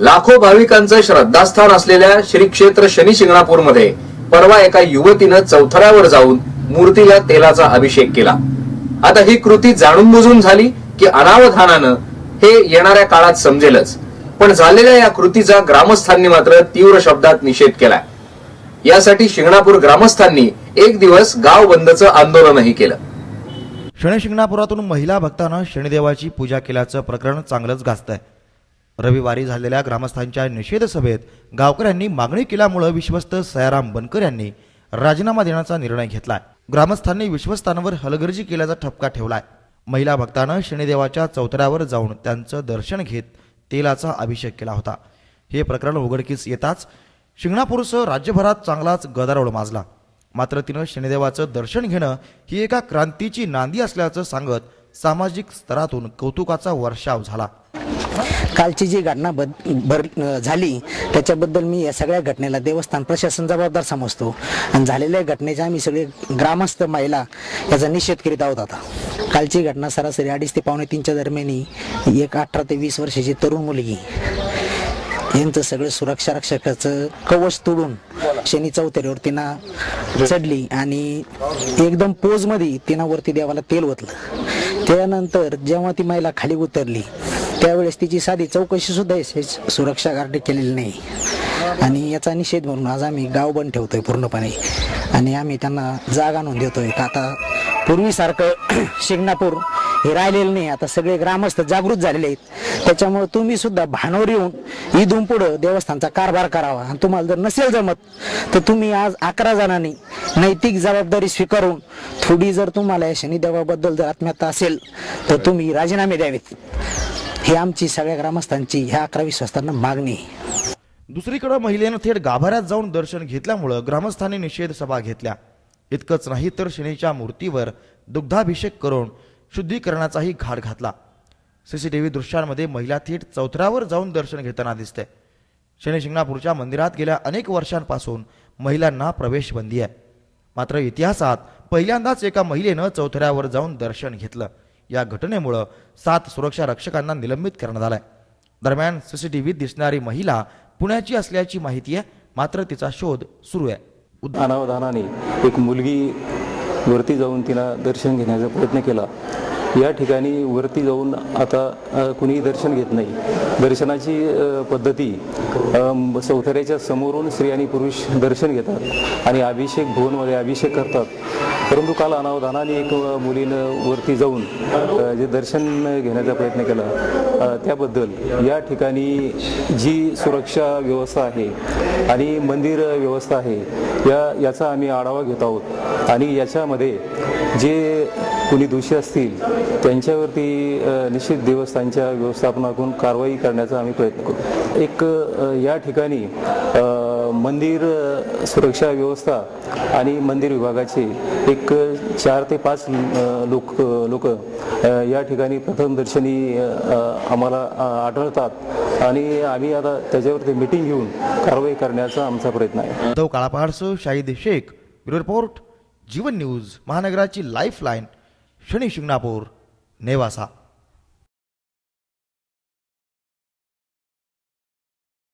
लाखो भाविकांचं श्रद्धास्थान असलेल्या श्री क्षेत्र शनी शिंगणापूरमध्ये परवा एका युवतीनं चौथऱ्यावर जाऊन मूर्तीला तेलाचा अभिषेक केला. आता ही कृती जाणून बुजून झाली की अनावधानानं हे येणाऱ्या काळात समजेलच. पण झालेल्या या कृतीचा ग्रामस्थांनी मात्र तीव्र शब्दात निषेध केलाय. यासाठी शिंगणापूर ग्रामस्थांनी एक दिवस गाव बंदचं आंदोलनही केलं. शनी शिंगणापुरातून महिला भक्तानं शनिदेवाची पूजा केल्याचं प्रकरण चांगलंच गाजतंय रविवारी झालेल्या ग्रामस्थांच्या निषेध सभेत गावकऱ्यांनी मागणी केल्यामुळं विश्वस्त सयाराम बनकर यांनी राजीनामा देण्याचा निर्णय घेतलाय. ग्रामस्थांनी विश्वस्तांवर हलगर्जी केल्याचा ठपका ठेवलाय. महिला भक्तानं शनिदेवाच्या चौतऱ्यावर जाऊन त्यांचं दर्शन घेत तेलाचा अभिषेक केला होता. हे प्रकरण उघडकीस येताच शिंगणापूरसह राज्यभरात चांगलाच गदारोळ माजला. मात्र तिनं शनिदेवाचं दर्शन घेणं ही एका क्रांतीची नांदी असल्याचं सांगत सामाजिक स्तरातून कौतुकाचा वर्षाव झाला. कालची जी घटना बद भर झाली त्याच्याबद्दल मी या सगळ्या घटनेला देवस्थान प्रशासन जबाबदार समजतो. आणि झालेल्या घटनेच्या आम्ही सगळे ग्रामस्थ महिला याचा निषेध करीत आहोत आता. कालची घटना सरासरी अडीच ते पावणे तीनच्या दरम्यानी एक अठरा ते वीस वर्षाची तरुण मुलगी. यांचं सगळं सुरक्षा रक्षकाचं कवच तोडून शनी चौथऱ्यावर तिनं चढली आणि एकदम पोजमध्ये तिनं वरती देवाला तेल ओतलं. त्यानंतर जेव्हा ती महिला खाली उतरली त्यावेळेस तिची साधी चौकशी सुद्धा एस सुरक्षा गार्डने केलेली नाही. आणि याचा निषेध म्हणून आज आम्ही गाव बंद ठेवतोय पूर्णपणे. आणि आम्ही त्यांना जाग आणून देतोय. का आता पूर्वीसारखं शिंगणापूर हे राहिलेलं नाही. आता सगळे ग्रामस्थ जागृत झालेले आहेत. त्याच्यामुळे तुम्ही सुद्धा भानवर येऊन इथून पुढं देवस्थानचा कारभार करावा. आणि तुम्हाला जर नसेल जमत तर तुम्ही आज अकरा जणांनी नैतिक जबाबदारी स्वीकारून थोडी जर तुम्हाला या शनिदेवाबद्दल जर आत्महत्या असेल तर तुम्ही राजीनामे द्यावेत. ही आमची सगळ्या ग्रामस्थांची ह्या अकरा विश्वस्तांना मागणी. दुसरीकडे महिलेनं थेट गाभाऱ्यात जाऊन दर्शन घेतल्यामुळं ग्रामस्थांनी निषेध सभा घेतल्या. इतकंच नाही तर शनीच्या मूर्तीवर दुग्धाभिषेक करून शुद्धीकरणाचाही घाट घातला. सीसीटीव्ही दृश्यांमध्ये महिला थेट चौथऱ्यावर जाऊन दर्शन घेताना दिसते. शनी शिंगणापूरच्या मंदिरात गेल्या अनेक वर्षांपासून महिलांना प्रवेश बंदी आहे. मात्र इतिहासात पहिल्यांदाच एका महिलेनं चौथऱ्यावर जाऊन दर्शन घेतलं. या घटनेमुळं सात सुरक्षा रक्षकांना निलंबित करण्यात आलंय. दरम्यान सीसीटीव्हीत दिसणारी महिला पुण्याची असल्याची माहिती आहे मात्र तिचा शोध सुरू आहे. अनावधानाने एक मुलगी वरती जाऊन तिनं दर्शन घेण्याचा प्रयत्न केला. या ठिकाणी वरती जाऊन आता कुणीही दर्शन घेत नाही. दर्शनाची पद्धती चौथऱ्याच्या समोरून स्त्री आणि पुरुष दर्शन घेतात आणि अभिषेक भुवनमध्ये अभिषेक करतात. परंतु काल अनावधानाने एक मुलीनं वरती जाऊन जे दर्शन घेण्याचा प्रयत्न केला त्याबद्दल या ठिकाणी जी सुरक्षा व्यवस्था आहे आणि मंदिर व्यवस्था आहे या याचा आम्ही आढावा घेत आहोत. आणि याच्यामध्ये जे कुणी दोषी असतील त्यांच्यावरती निश्चित देवस्थानच्या व्यवस्थापनाकडून कारवाई करण्याचा आम्ही प्रयत्न करू. एक या ठिकाणी मंदिर सुरक्षा व्यवस्था आणि मंदिर विभागाचे एक चार ते पाच लोक लोक या ठिकाणी प्रथमदर्शनी आम्हाला आढळतात आणि आम्ही आता त्याच्यावरती मिटिंग घेऊन कारवाई करण्याचा आमचा प्रयत्न आहे. Uddhav काळापहाडसह Shahid Shaikh bureau report Jeevan news महानगराची lifeline. Shani Shingnapur Nevasa